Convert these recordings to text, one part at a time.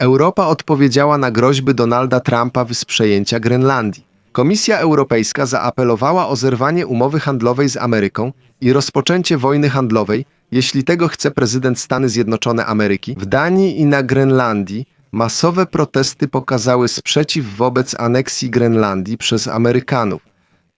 Europa odpowiedziała na groźby Donalda Trumpa z przejęcia Grenlandii. Komisja Europejska zaapelowała o zerwanie umowy handlowej z Ameryką i rozpoczęcie wojny handlowej, jeśli tego chce prezydent Stany Zjednoczone Ameryki. W Danii i na Grenlandii masowe protesty pokazały sprzeciw wobec aneksji Grenlandii przez Amerykanów.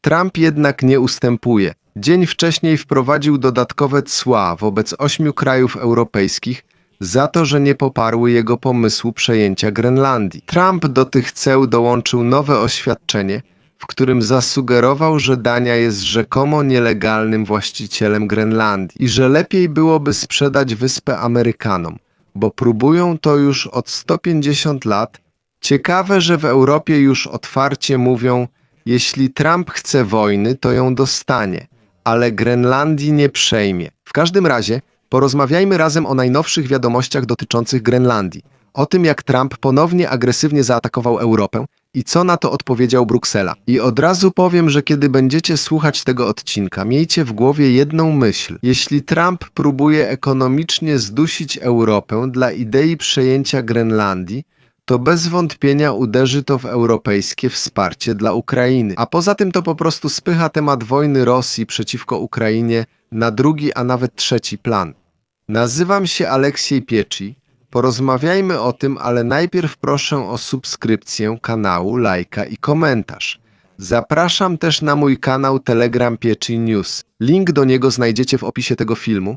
Trump jednak nie ustępuje. Dzień wcześniej wprowadził dodatkowe cła wobec ośmiu krajów europejskich za to, że nie poparły jego pomysłu przejęcia Grenlandii. Trump do tych ceł dołączył nowe oświadczenie, w którym zasugerował, że Dania jest rzekomo nielegalnym właścicielem Grenlandii i że lepiej byłoby sprzedać wyspę Amerykanom, bo próbują to już od 150 lat. Ciekawe, że w Europie już otwarcie mówią, jeśli Trump chce wojny, to ją dostanie, ale Grenlandii nie przejmie. W każdym razie porozmawiajmy razem o najnowszych wiadomościach dotyczących Grenlandii, o tym jak Trump ponownie agresywnie zaatakował Europę i co na to odpowiedział Bruksela. I od razu powiem, że kiedy będziecie słuchać tego odcinka, miejcie w głowie jedną myśl. Jeśli Trump próbuje ekonomicznie zdusić Europę dla idei przejęcia Grenlandii, to bez wątpienia uderzy to w europejskie wsparcie dla Ukrainy. A poza tym to po prostu spycha temat wojny Rosji przeciwko Ukrainie na drugi, a nawet trzeci plan. Nazywam się Aleksiej Pieczy. Porozmawiajmy o tym, ale najpierw proszę o subskrypcję kanału, lajka i komentarz. Zapraszam też na mój kanał Telegram Pieczy News. Link do niego znajdziecie w opisie tego filmu.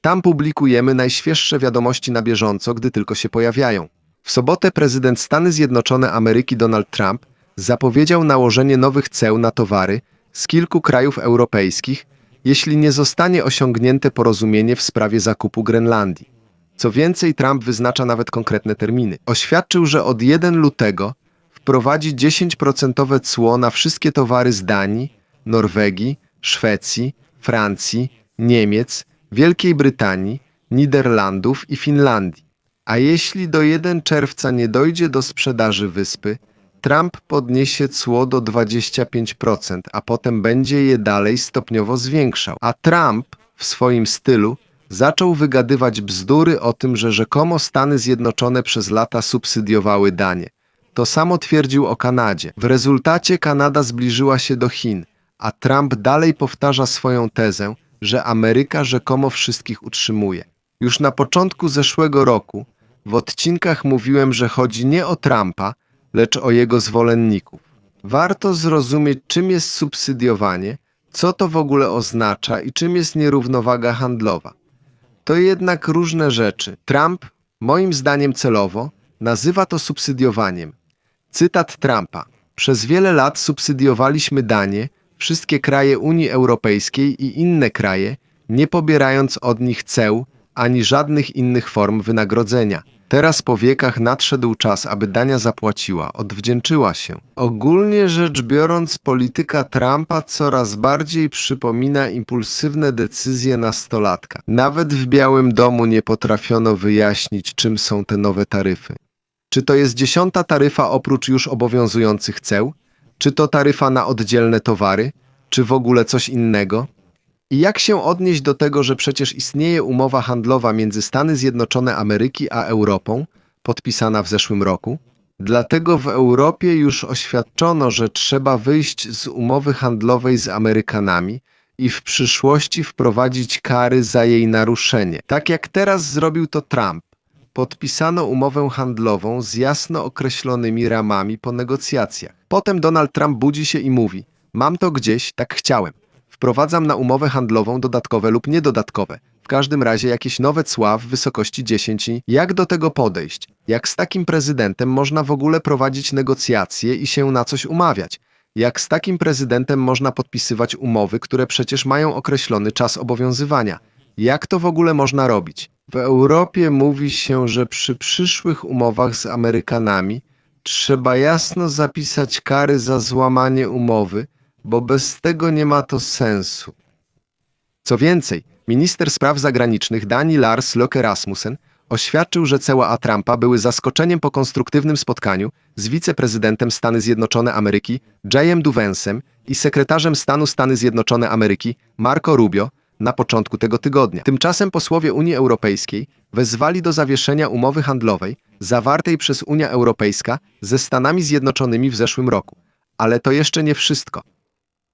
Tam publikujemy najświeższe wiadomości na bieżąco, gdy tylko się pojawiają. W sobotę prezydent Stany Zjednoczone Ameryki Donald Trump zapowiedział nałożenie nowych ceł na towary z kilku krajów europejskich, jeśli nie zostanie osiągnięte porozumienie w sprawie zakupu Grenlandii. Co więcej, Trump wyznacza nawet konkretne terminy. Oświadczył, że od 1 lutego wprowadzi 10% cło na wszystkie towary z Danii, Norwegii, Szwecji, Francji, Niemiec, Wielkiej Brytanii, Niderlandów i Finlandii. A jeśli do 1 czerwca nie dojdzie do sprzedaży wyspy, Trump podniesie cło do 25%, a potem będzie je dalej stopniowo zwiększał. A Trump w swoim stylu zaczął wygadywać bzdury o tym, że rzekomo Stany Zjednoczone przez lata subsydiowały danie. To samo twierdził o Kanadzie. W rezultacie Kanada zbliżyła się do Chin, a Trump dalej powtarza swoją tezę, że Ameryka rzekomo wszystkich utrzymuje. Już na początku zeszłego roku w odcinkach mówiłem, że chodzi nie o Trumpa, lecz o jego zwolenników. Warto zrozumieć, czym jest subsydiowanie, co to w ogóle oznacza i czym jest nierównowaga handlowa. To jednak różne rzeczy. Trump, moim zdaniem celowo, nazywa to subsydiowaniem. Cytat Trumpa. Przez wiele lat subsydiowaliśmy danie, wszystkie kraje Unii Europejskiej i inne kraje, nie pobierając od nich ceł ani żadnych innych form wynagrodzenia. Teraz po wiekach nadszedł czas, aby Dania zapłaciła, odwdzięczyła się. Ogólnie rzecz biorąc, polityka Trumpa coraz bardziej przypomina impulsywne decyzje nastolatka. Nawet w Białym Domu nie potrafiono wyjaśnić, czym są te nowe taryfy. Czy to jest dziesiąta taryfa oprócz już obowiązujących ceł? Czy to taryfa na oddzielne towary? Czy w ogóle coś innego? I jak się odnieść do tego, że przecież istnieje umowa handlowa między Stany Zjednoczone Ameryki a Europą, podpisana w zeszłym roku? Dlatego w Europie już oświadczono, że trzeba wyjść z umowy handlowej z Amerykanami i w przyszłości wprowadzić kary za jej naruszenie. Tak jak teraz zrobił to Trump. Podpisano umowę handlową z jasno określonymi ramami po negocjacjach. Potem Donald Trump budzi się i mówi: Mam to gdzieś, tak chciałem. Wprowadzam na umowę handlową dodatkowe lub niedodatkowe. W każdym razie jakieś nowe cła w wysokości 10. Jak do tego podejść? Jak z takim prezydentem można w ogóle prowadzić negocjacje i się na coś umawiać? Jak z takim prezydentem można podpisywać umowy, które przecież mają określony czas obowiązywania? Jak to w ogóle można robić? W Europie mówi się, że przy przyszłych umowach z Amerykanami trzeba jasno zapisać kary za złamanie umowy, bo bez tego nie ma to sensu. Co więcej, minister spraw zagranicznych Dani Lars Løkke Rasmussen oświadczył, że ceła Trumpa były zaskoczeniem po konstruktywnym spotkaniu z wiceprezydentem Stany Zjednoczone Ameryki Jayem Duvensem i sekretarzem stanu Stany Zjednoczone Ameryki Marco Rubio na początku tego tygodnia. Tymczasem posłowie Unii Europejskiej wezwali do zawieszenia umowy handlowej, zawartej przez Unia Europejska ze Stanami Zjednoczonymi w zeszłym roku. Ale to jeszcze nie wszystko.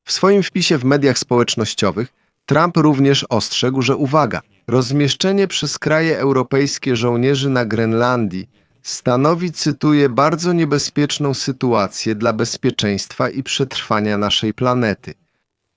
W swoim wpisie w mediach społecznościowych Trump również ostrzegł, że uwaga, rozmieszczenie przez kraje europejskie żołnierzy na Grenlandii stanowi, cytuję, bardzo niebezpieczną sytuację dla bezpieczeństwa i przetrwania naszej planety.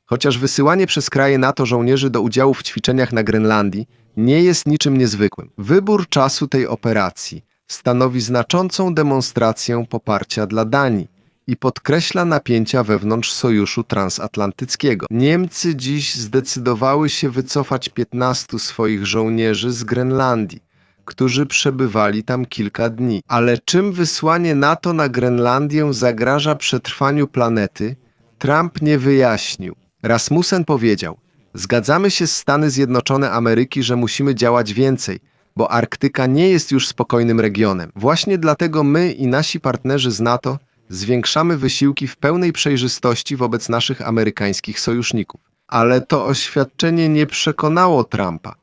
Chociaż wysyłanie przez kraje NATO żołnierzy do udziału w ćwiczeniach na Grenlandii nie jest niczym niezwykłym. Wybór czasu tej operacji stanowi znaczącą demonstrację poparcia dla Danii i podkreśla napięcia wewnątrz Sojuszu Transatlantyckiego. Niemcy dziś zdecydowały się wycofać 15 swoich żołnierzy z Grenlandii, którzy przebywali tam kilka dni. Ale czym wysłanie NATO na Grenlandię zagraża przetrwaniu planety, Trump nie wyjaśnił. Rasmussen powiedział: Zgadzamy się z Stany Zjednoczone Ameryki, że musimy działać więcej, bo Arktyka nie jest już spokojnym regionem. Właśnie dlatego my i nasi partnerzy z NATO zwiększamy wysiłki w pełnej przejrzystości wobec naszych amerykańskich sojuszników. Ale to oświadczenie nie przekonało Trumpa.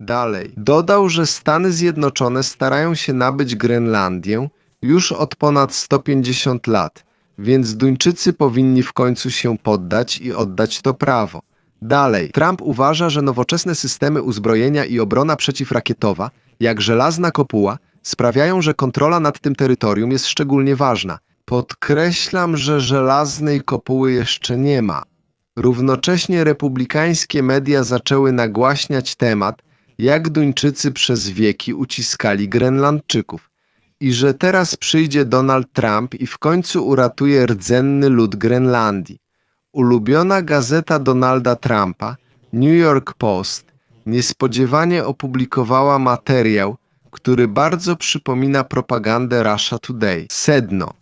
Dalej, dodał, że Stany Zjednoczone starają się nabyć Grenlandię już od ponad 150 lat, więc Duńczycy powinni w końcu się poddać i oddać to prawo. Dalej, Trump uważa, że nowoczesne systemy uzbrojenia i obrona przeciwrakietowa, jak żelazna kopuła, sprawiają, że kontrola nad tym terytorium jest szczególnie ważna. Podkreślam, że żelaznej kopuły jeszcze nie ma. Równocześnie republikańskie media zaczęły nagłaśniać temat, jak Duńczycy przez wieki uciskali Grenlandczyków i że teraz przyjdzie Donald Trump i w końcu uratuje rdzenny lud Grenlandii. Ulubiona gazeta Donalda Trumpa, New York Post, niespodziewanie opublikowała materiał, który bardzo przypomina propagandę Russia Today. Sedno.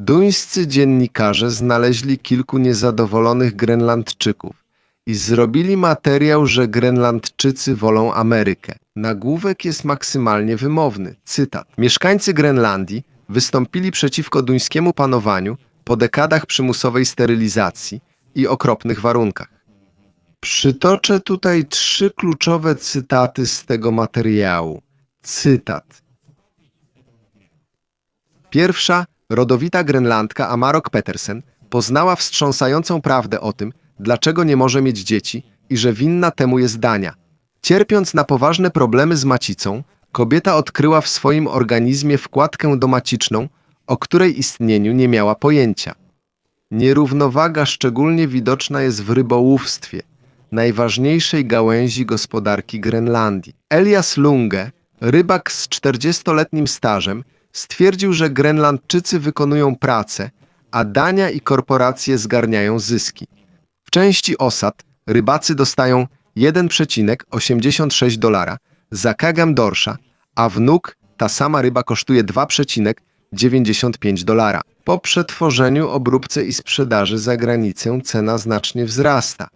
Duńscy dziennikarze znaleźli kilku niezadowolonych Grenlandczyków i zrobili materiał, że Grenlandczycy wolą Amerykę. Nagłówek jest maksymalnie wymowny. Cytat. Mieszkańcy Grenlandii wystąpili przeciwko duńskiemu panowaniu po dekadach przymusowej sterylizacji i okropnych warunkach. Przytoczę tutaj trzy kluczowe cytaty z tego materiału. Cytat. Pierwsza, rodowita Grenlandka Amarok Petersen poznała wstrząsającą prawdę o tym, dlaczego nie może mieć dzieci i że winna temu jest Dania. Cierpiąc na poważne problemy z macicą, kobieta odkryła w swoim organizmie wkładkę domaciczną, o której istnieniu nie miała pojęcia. Nierównowaga szczególnie widoczna jest w rybołówstwie, najważniejszej gałęzi gospodarki Grenlandii. Elias Lunge, rybak z 40-letnim stażem, stwierdził, że Grenlandczycy wykonują pracę, a Dania i korporacje zgarniają zyski. W części osad rybacy dostają 1,86 dolara za kagam dorsza, a wnuk ta sama ryba kosztuje 2,95 dolara. Po przetworzeniu, obróbce i sprzedaży za granicę cena znacznie wzrasta.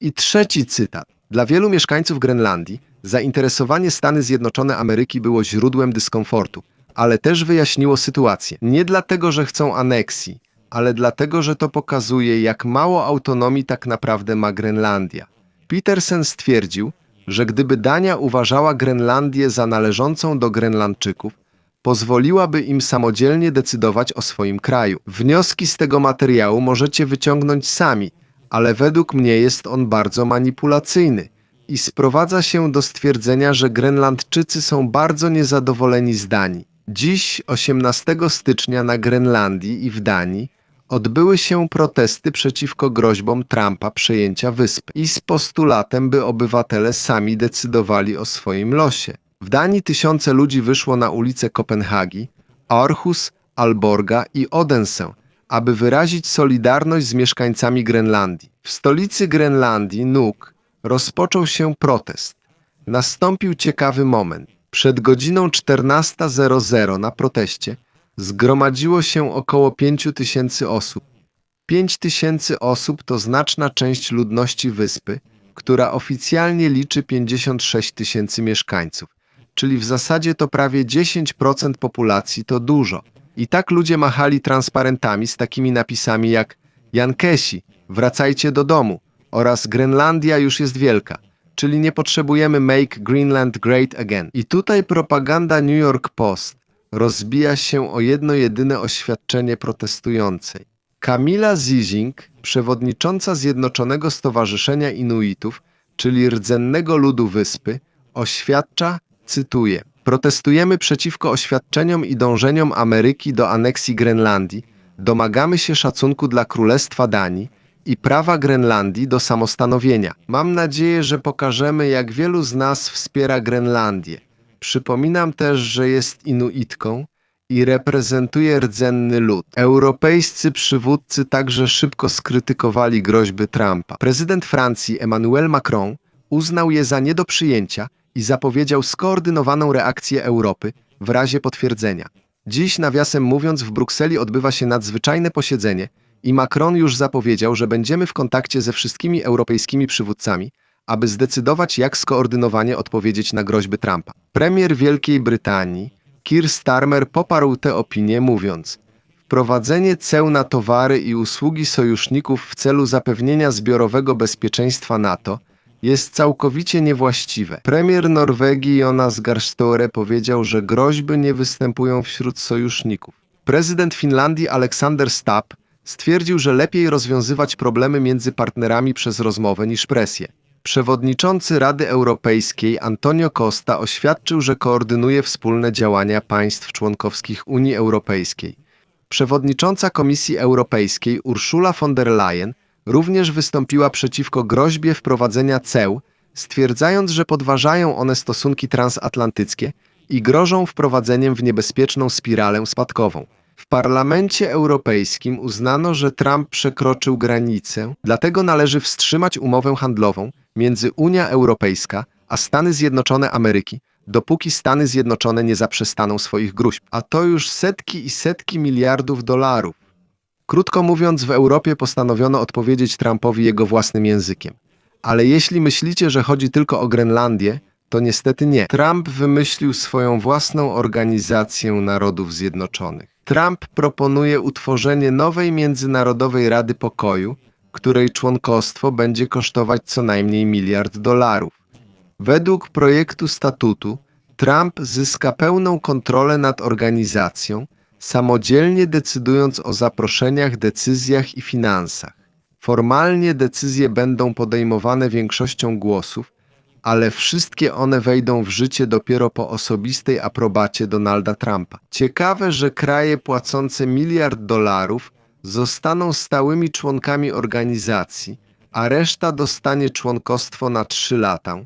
I trzeci cytat. Dla wielu mieszkańców Grenlandii zainteresowanie Stany Zjednoczone Ameryki było źródłem dyskomfortu, ale też wyjaśniło sytuację. Nie dlatego, że chcą aneksji, ale dlatego, że to pokazuje, jak mało autonomii tak naprawdę ma Grenlandia. Petersen stwierdził, że gdyby Dania uważała Grenlandię za należącą do Grenlandczyków, pozwoliłaby im samodzielnie decydować o swoim kraju. Wnioski z tego materiału możecie wyciągnąć sami, ale według mnie jest on bardzo manipulacyjny i sprowadza się do stwierdzenia, że Grenlandczycy są bardzo niezadowoleni z Danii. Dziś, 18 stycznia na Grenlandii i w Danii, odbyły się protesty przeciwko groźbom Trumpa przejęcia wysp i z postulatem, by obywatele sami decydowali o swoim losie. W Danii tysiące ludzi wyszło na ulice Kopenhagi, Aarhus, Alborga i Odense, aby wyrazić solidarność z mieszkańcami Grenlandii. W stolicy Grenlandii, Nuuk, rozpoczął się protest. Nastąpił ciekawy moment. Przed godziną 14.00 na proteście zgromadziło się około 5 tysięcy osób. 5 tysięcy osób to znaczna część ludności wyspy, która oficjalnie liczy 56 tysięcy mieszkańców, czyli w zasadzie to prawie 10% populacji to dużo. I tak ludzie machali transparentami z takimi napisami jak Jankesi, wracajcie do domu oraz Grenlandia już jest wielka, czyli nie potrzebujemy Make Greenland Great Again. I tutaj propaganda New York Post rozbija się o jedno jedyne oświadczenie protestującej. Kamila Zizing, przewodnicząca Zjednoczonego Stowarzyszenia Inuitów, czyli rdzennego ludu wyspy, oświadcza, cytuję, protestujemy przeciwko oświadczeniom i dążeniom Ameryki do aneksji Grenlandii, domagamy się szacunku dla Królestwa Danii i prawa Grenlandii do samostanowienia. Mam nadzieję, że pokażemy, jak wielu z nas wspiera Grenlandię. Przypominam też, że jest Inuitką i reprezentuje rdzenny lud. Europejscy przywódcy także szybko skrytykowali groźby Trumpa. Prezydent Francji Emmanuel Macron uznał je za nie do przyjęcia i zapowiedział skoordynowaną reakcję Europy w razie potwierdzenia. Dziś, nawiasem mówiąc, w Brukseli odbywa się nadzwyczajne posiedzenie i Macron już zapowiedział, że będziemy w kontakcie ze wszystkimi europejskimi przywódcami, aby zdecydować, jak skoordynowanie odpowiedzieć na groźby Trumpa. Premier Wielkiej Brytanii, Keir Starmer, poparł tę opinię, mówiąc: Wprowadzenie ceł na towary i usługi sojuszników w celu zapewnienia zbiorowego bezpieczeństwa NATO jest całkowicie niewłaściwe. Premier Norwegii Jonas Gahr Støre powiedział, że groźby nie występują wśród sojuszników. Prezydent Finlandii Aleksander Stubb stwierdził, że lepiej rozwiązywać problemy między partnerami przez rozmowę niż presję. Przewodniczący Rady Europejskiej Antonio Costa oświadczył, że koordynuje wspólne działania państw członkowskich Unii Europejskiej. Przewodnicząca Komisji Europejskiej Ursula von der Leyen również wystąpiła przeciwko groźbie wprowadzenia ceł, stwierdzając, że podważają one stosunki transatlantyckie i grożą wprowadzeniem w niebezpieczną spiralę spadkową. Parlamencie Europejskim uznano, że Trump przekroczył granicę, dlatego należy wstrzymać umowę handlową między Unia Europejska a Stany Zjednoczone Ameryki, dopóki Stany Zjednoczone nie zaprzestaną swoich gruźb. A to już setki i setki miliardów dolarów. Krótko mówiąc, w Europie postanowiono odpowiedzieć Trumpowi jego własnym językiem. Ale jeśli myślicie, że chodzi tylko o Grenlandię, to niestety nie. Trump wymyślił swoją własną organizację Narodów Zjednoczonych. Trump proponuje utworzenie nowej Międzynarodowej Rady Pokoju, której członkostwo będzie kosztować co najmniej miliard dolarów. Według projektu statutu Trump zyska pełną kontrolę nad organizacją, samodzielnie decydując o zaproszeniach, decyzjach i finansach. Formalnie decyzje będą podejmowane większością głosów, ale wszystkie one wejdą w życie dopiero po osobistej aprobacie Donalda Trumpa. Ciekawe, że kraje płacące miliard dolarów zostaną stałymi członkami organizacji, a reszta dostanie członkostwo na trzy lata.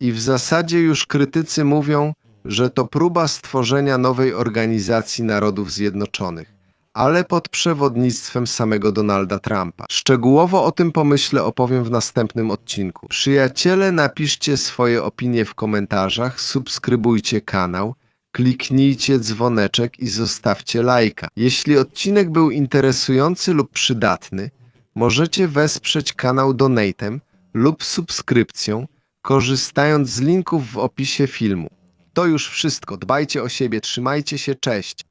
I w zasadzie już krytycy mówią, że to próba stworzenia nowej organizacji Narodów Zjednoczonych, ale pod przewodnictwem samego Donalda Trumpa. Szczegółowo o tym pomyśle opowiem w następnym odcinku. Przyjaciele, napiszcie swoje opinie w komentarzach, subskrybujcie kanał, kliknijcie dzwoneczek i zostawcie lajka. Jeśli odcinek był interesujący lub przydatny, możecie wesprzeć kanał donatem lub subskrypcją, korzystając z linków w opisie filmu. To już wszystko. Dbajcie o siebie, trzymajcie się, cześć.